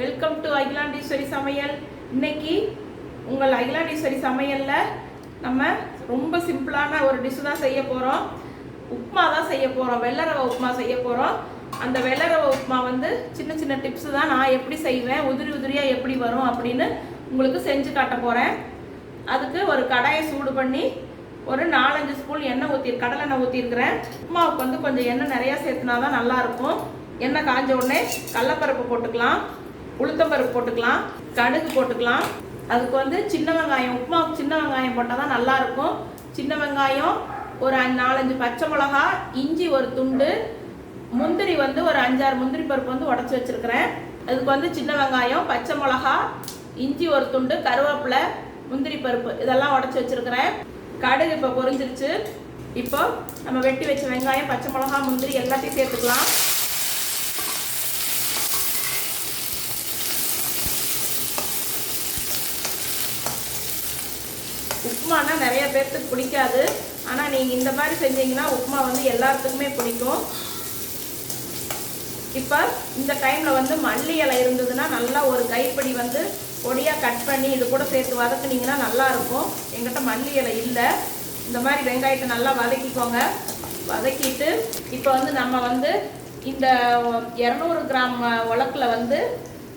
Welcome to Akilandeswari சமையல். இன்னைக்கு உங்கள் அகிலாண்டீஸ்வரி சமையலில் நம்ம ரொம்ப சிம்பிளான ஒரு டிஷ் தான் செய்ய போகிறோம் உப்புமா தான் செய்ய போகிறோம் வெள்ளை ரவை உப்புமா செய்ய போகிறோம் அந்த வெள்ளை ரவை உப்புமா வந்து சின்ன சின்ன டிப்ஸ் தான் நான் எப்படி செய்வேன் உதிரி உதிரியாக எப்படி வரும் அப்படின்னு உங்களுக்கு செஞ்சு காட்ட போகிறேன் அதுக்கு ஒரு கடாயை சூடு பண்ணி ஒரு நாலஞ்சு ஸ்பூன் எண்ணெய் ஊற்றி கடலெண்ணெய் ஊற்றிருக்கிறேன் உப்மாவுக்கு வந்து கொஞ்சம் எண்ணெய் நிறையா சேர்த்துனா தான் நல்லாயிருக்கும் எண்ணெய் காஞ்ச உடனே கடலப்பருப்பு போட்டுக்கலாம். உளுத்தம்பருப்பு போட்டுக்கலாம் கடுகு போட்டுக்கலாம். அதுக்கு வந்து சின்ன வெங்காயம் உப்புமா சின்ன வெங்காயம் போட்டால் தான் நல்லாயிருக்கும். சின்ன வெங்காயம் ஒரு நாலஞ்சு பச்சை மிளகா இஞ்சி ஒரு துண்டு முந்திரி வந்து ஒரு அஞ்சாறு முந்திரி பருப்பு வந்து உடச்சி வச்சுருக்கிறேன். அதுக்கு வந்து சின்ன வெங்காயம் பச்சை மிளகா இஞ்சி ஒரு துண்டு கருவேப்பிலை முந்திரி பருப்பு இதெல்லாம் உடச்சி வச்சுருக்கிறேன். கடுகு இப்போ பொரிஞ்சிருச்சு. இப்போ நம்ம வெட்டி வச்ச வெங்காயம் பச்சை மிளகா முந்திரி எல்லாத்தையும் சேர்த்துக்கலாம். உப்புமானா நிறைய பேர்த்துக்கு பிடிக்காது. ஆனால் நீங்கள் இந்த மாதிரி செஞ்சீங்கன்னா உப்புமா வந்து எல்லாத்துக்குமே பிடிக்கும். இப்போ இந்த டைமில் வந்து மல்லி இலை இருந்ததுன்னா நல்லா ஒரு கைப்பிடி வந்து பொடியாக கட் பண்ணி இது கூட சேர்த்து வதக்குனீங்கன்னா நல்லா இருக்கும். எங்கிட்ட மல்லி இலை இல்லை. இந்த மாதிரி வெங்காயத்தை நல்லா வதக்கிக்கோங்க. வதக்கிட்டு இப்போ வந்து நம்ம வந்து இந்த இரநூறு கிராம் உலக்கில் வந்து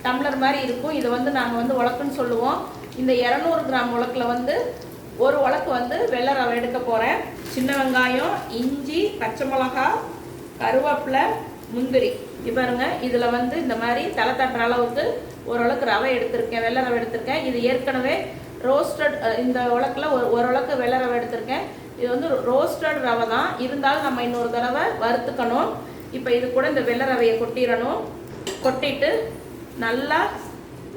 டம்ளர் மாதிரி இருக்கும். இதை வந்து நாங்கள் வந்து உலக்குன்னு சொல்லுவோம். இந்த இரநூறு கிராம் உலக்கில் வந்து ஒரு உலக்கு வந்து வெள்ளை ரவை எடுக்க போகிறேன் சின்ன வெங்காயம் இஞ்சி பச்சை மிளகா கருவேப்பிலை முந்திரி. இப்போ பாருங்க இதில் வந்து இந்த மாதிரி தலை தட்டுற அளவுக்கு ஓரளவுக்கு ரவை எடுத்திருக்கேன். வெள்ளை ரவை எடுத்திருக்கேன். இது ஏற்கனவே ரோஸ்டட் இந்த உலக்கில் ஒரு ஓரளவுக்கு வெள்ளை ரவை எடுத்திருக்கேன். இது வந்து ரோஸ்டட் ரவை தான். இருந்தாலும் நம்ம இன்னொரு தடவை வறுத்துக்கணும். இப்போ இது கூட இந்த வெள்ளை ரவையை கொட்டிடணும். கொட்டிட்டு நல்லா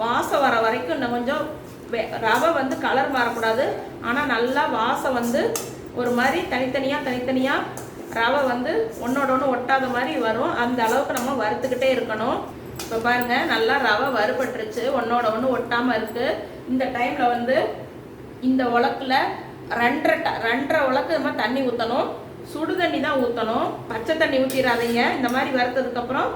வாசம் வர வரைக்கும் இன்னும் கொஞ்சம் ரவை வந்து கலர் மாறக்கூடாது. ஆனால் நல்லா வாசம் வந்து ஒரு மாதிரி தனித்தனியாக தனித்தனியாக ரவை வந்து ஒன்றோட ஒன்று ஒட்டாத மாதிரி வரும். அந்த அளவுக்கு நம்ம வறுத்துக்கிட்டே இருக்கணும். இப்போ பாருங்க நல்லா ரவை வறுபட்டுருச்சு. ஒன்றோட ஒன்று ஒட்டாமல் இருக்குது இந்த டைமில் வந்து இந்த உலக்கில் ரெண்டரை ட ரெண்டரை உலக்கு நம்ம தண்ணி ஊற்றணும் சுடு தண்ணி தான் ஊற்றணும் பச்சை தண்ணி ஊற்றிடாதீங்க இந்த மாதிரி வறுத்ததுக்கப்புறம்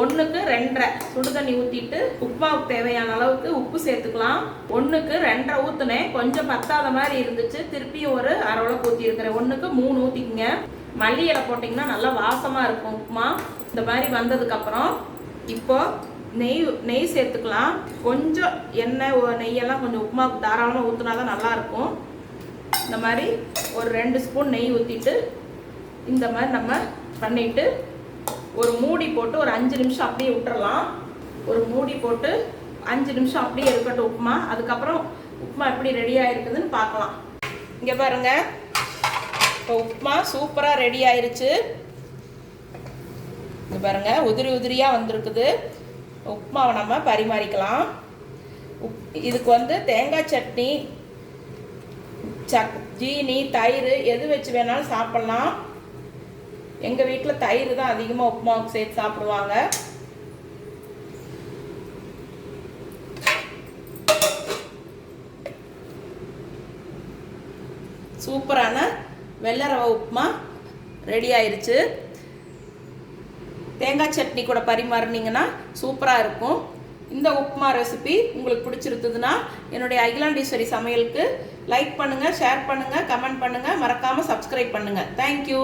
ஒன்றுக்கு ரெண்டரை. சுடு தண்ணி ஊற்றிட்டு உப்புமாவுக்கு தேவையான அளவுக்கு உப்பு சேர்த்துக்கலாம். ஒன்றுக்கு ரெண்டரை ஊற்றுனேன் கொஞ்சம் பத்தாத மாதிரி இருந்துச்சு. திருப்பியும் ஒரு அரை உலக்கு ஊற்றிருக்கிறேன் ஒன்றுக்கு மூணு ஊற்றிக்குங்க மல்லி இலை போட்டிங்கன்னா நல்லா வாசமாக இருக்கும் உப்புமா. இந்த மாதிரி வந்ததுக்கப்புறம் இப்போ நெய் நெய் சேர்த்துக்கலாம். கொஞ்சம் எண்ணெய் நெய்யெல்லாம் கொஞ்சம் உப்புமாவுக்கு தாராளமாக ஊற்றினா தான் நல்லாயிருக்கும் இந்த மாதிரி ஒரு ரெண்டு ஸ்பூன் நெய் ஊற்றிட்டு இந்த மாதிரி நம்ம பண்ணிட்டு ஒரு மூடி போட்டு ஒரு அஞ்சு நிமிஷம் அப்படியே விட்டுறலாம். ஒரு மூடி போட்டு அஞ்சு நிமிஷம் அப்படியே இருக்கட்டும் உப்புமா. அதுக்கப்புறம் உப்புமா எப்படி ரெடி ஆகிருக்குதுன்னு பார்க்கலாம். இங்கே பாருங்க. இப்போ உப்புமா சூப்பராக ரெடி ஆயிருச்சு. இங்கே பாருங்க. உதிரி உதிரியாக வந்திருக்குது. உப்புமாவை நம்ம பரிமாறிக்கலாம். உப் இதுக்கு வந்து தேங்காய் சட்னி சக் ஜீனி தயிர் எது வச்சு வேணாலும் சாப்பிட்லாம். எங்கள் வீட்டில் தயிர் தான் அதிகமாக உப்புமாவுக்கு சேர்த்து சாப்பிடுவாங்க. சூப்பரான வெள்ளை ரவை உப்புமா ரெடி ஆயிருச்சு. தேங்காய் சட்னி கூட பரிமாறினீங்கன்னா சூப்பராக இருக்கும். இந்த உப்புமா ரெசிபி உங்களுக்கு பிடிச்சிருந்ததுன்னா என்னுடைய அகிலாண்டீஸ்வரி சமையலுக்கு லைக் பண்ணுங்கள் ஷேர் பண்ணுங்கள் கமெண்ட் பண்ணுங்கள் மறக்காமல் சப்ஸ்கிரைப் பண்ணுங்கள் தேங்க்யூ